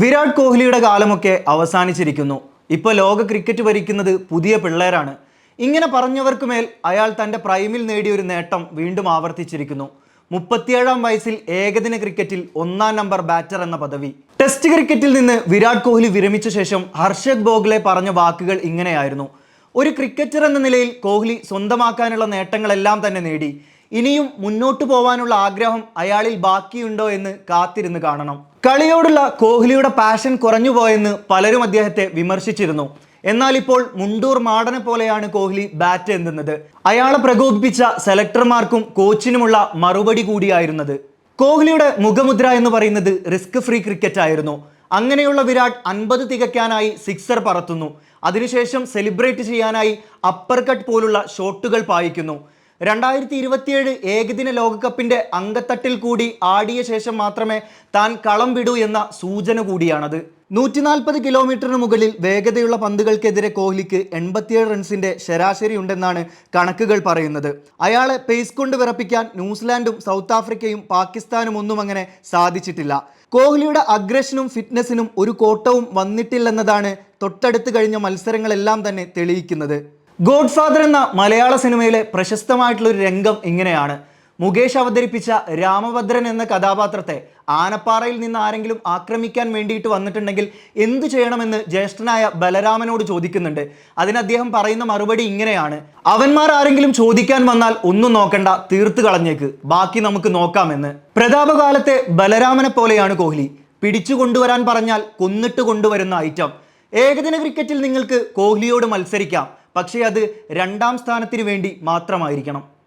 വിരാട് കോഹ്ലിയുടെ കാലമൊക്കെ അവസാനിച്ചിരിക്കുന്നു. ഇപ്പോൾ ലോക ക്രിക്കറ്റ് ഭരിക്കുന്നത് പുതിയ പിള്ളേരാണ്. ഇങ്ങനെ പറഞ്ഞവർക്ക് മേൽ അയാൾ തന്റെ പ്രൈമിൽ നേടിയ ഒരു നേട്ടം വീണ്ടും ആവർത്തിച്ചിരിക്കുന്നു. മുപ്പത്തിയേഴാം വയസ്സിൽ ഏകദിന ക്രിക്കറ്റിൽ ഒന്നാം നമ്പർ ബാറ്റർ എന്ന പദവി. ടെസ്റ്റ് ക്രിക്കറ്റിൽ നിന്ന് വിരാട് കോഹ്ലി വിരമിച്ച ശേഷം ഹർഷദ് ബോഗ്ലെ പറഞ്ഞ വാക്കുകൾ ഇങ്ങനെയായിരുന്നു. ഒരു ക്രിക്കറ്റർ എന്ന നിലയിൽ കോഹ്ലി സ്വന്തമാക്കാനുള്ള നേട്ടങ്ങളെല്ലാം തന്നെ നേടി. ഇനിയും മുന്നോട്ട് പോവാനുള്ള ആഗ്രഹം അയാളിൽ ബാക്കിയുണ്ടോ എന്ന് കാത്തിരുന്ന് കാണണം. കളിയോടുള്ള കോഹ്ലിയുടെ പാഷൻ കുറഞ്ഞു പോയെന്ന് പലരും അദ്ദേഹത്തെ വിമർശിച്ചിരുന്നു. എന്നാൽ ഇപ്പോൾ മുണ്ടൂർ മാടനെ പോലെയാണ് കോഹ്ലി ബാറ്റ് എന്തുന്നത്. അയാളെ പ്രകോപിപ്പിച്ച സെലക്ടർമാർക്കും കോച്ചിനുമുള്ള മറുപടി കൂടിയായിരുന്നത്. കോഹ്ലിയുടെ മുഖമുദ്ര എന്ന് പറയുന്നത് റിസ്ക് ഫ്രീ ക്രിക്കറ്റ് ആയിരുന്നു. അങ്ങനെയുള്ള വിരാട് അൻപത് തികയ്ക്കാനായി സിക്സർ പറത്തുന്നു. അതിനുശേഷം സെലിബ്രേറ്റ് ചെയ്യാനായി അപ്പർ കട്ട് പോലുള്ള ഷോട്ടുകൾ പായിക്കുന്നു. രണ്ടായിരത്തി ഇരുപത്തിയേഴ് ഏകദിന ലോകകപ്പിന്റെ അങ്കത്തട്ടിൽ കൂടി ആടിയ ശേഷം മാത്രമേ താൻ കളം വിടൂ എന്ന സൂചന കൂടിയാണത്. നൂറ്റി നാൽപ്പത് കിലോമീറ്ററിന് മുകളിൽ വേഗതയുള്ള പന്തുകൾക്കെതിരെ കോഹ്ലിക്ക് എൺപത്തിയേഴ് റൺസിന്റെ ശരാശരി ഉണ്ടെന്നാണ് കണക്കുകൾ പറയുന്നത്. അയാളെ പേസ് കൊണ്ട് വിറപ്പിക്കാൻ ന്യൂസിലാൻഡും സൗത്ത് ആഫ്രിക്കയും പാകിസ്ഥാനും ഒന്നും അങ്ങനെ സാധിച്ചിട്ടില്ല. കോഹ്ലിയുടെ അഗ്രഷനും ഫിറ്റ്നസിനും ഒരു കോട്ടവും വന്നിട്ടില്ലെന്നതാണ് തൊട്ടടുത്ത് കഴിഞ്ഞ മത്സരങ്ങളെല്ലാം തന്നെ തെളിയിക്കുന്നത്. ഗോഡ് ഫാദർ എന്ന മലയാള സിനിമയിലെ പ്രശസ്തമായിട്ടുള്ള ഒരു രംഗം ഇങ്ങനെയാണ്. മുകേഷ് അവതരിപ്പിച്ച രാമഭദ്രൻ എന്ന കഥാപാത്രത്തെ ആനപ്പാറയിൽ നിന്ന് ആരെങ്കിലും ആക്രമിക്കാൻ വേണ്ടിയിട്ട് വന്നിട്ടുണ്ടെങ്കിൽ എന്തു ചെയ്യണമെന്ന് ജ്യേഷ്ഠനായ ബലരാമനോട് ചോദിക്കുന്നുണ്ട്. അതിന് അദ്ദേഹം പറയുന്ന മറുപടി ഇങ്ങനെയാണ്. അവന്മാർ ആരെങ്കിലും ചോദിക്കാൻ വന്നാൽ ഒന്നും നോക്കണ്ട തീർത്തു കളഞ്ഞേക്ക്. ബാക്കി നമുക്ക് നോക്കാമെന്ന്. പ്രതാപകാലത്തെ ബലരാമനെ പോലെയാണ് കോഹ്ലി. പിടിച്ചു കൊണ്ടുവരാൻ പറഞ്ഞാൽ കൊന്നിട്ട് കൊണ്ടുവരുന്ന ഐറ്റം. ഏകദിന ക്രിക്കറ്റിൽ നിങ്ങൾക്ക് കോഹ്ലിയോട് മത്സരിക്കാം. പക്ഷേ അത് രണ്ടാം സ്ഥാനത്തിന് വേണ്ടി മാത്രമായിരിക്കണം.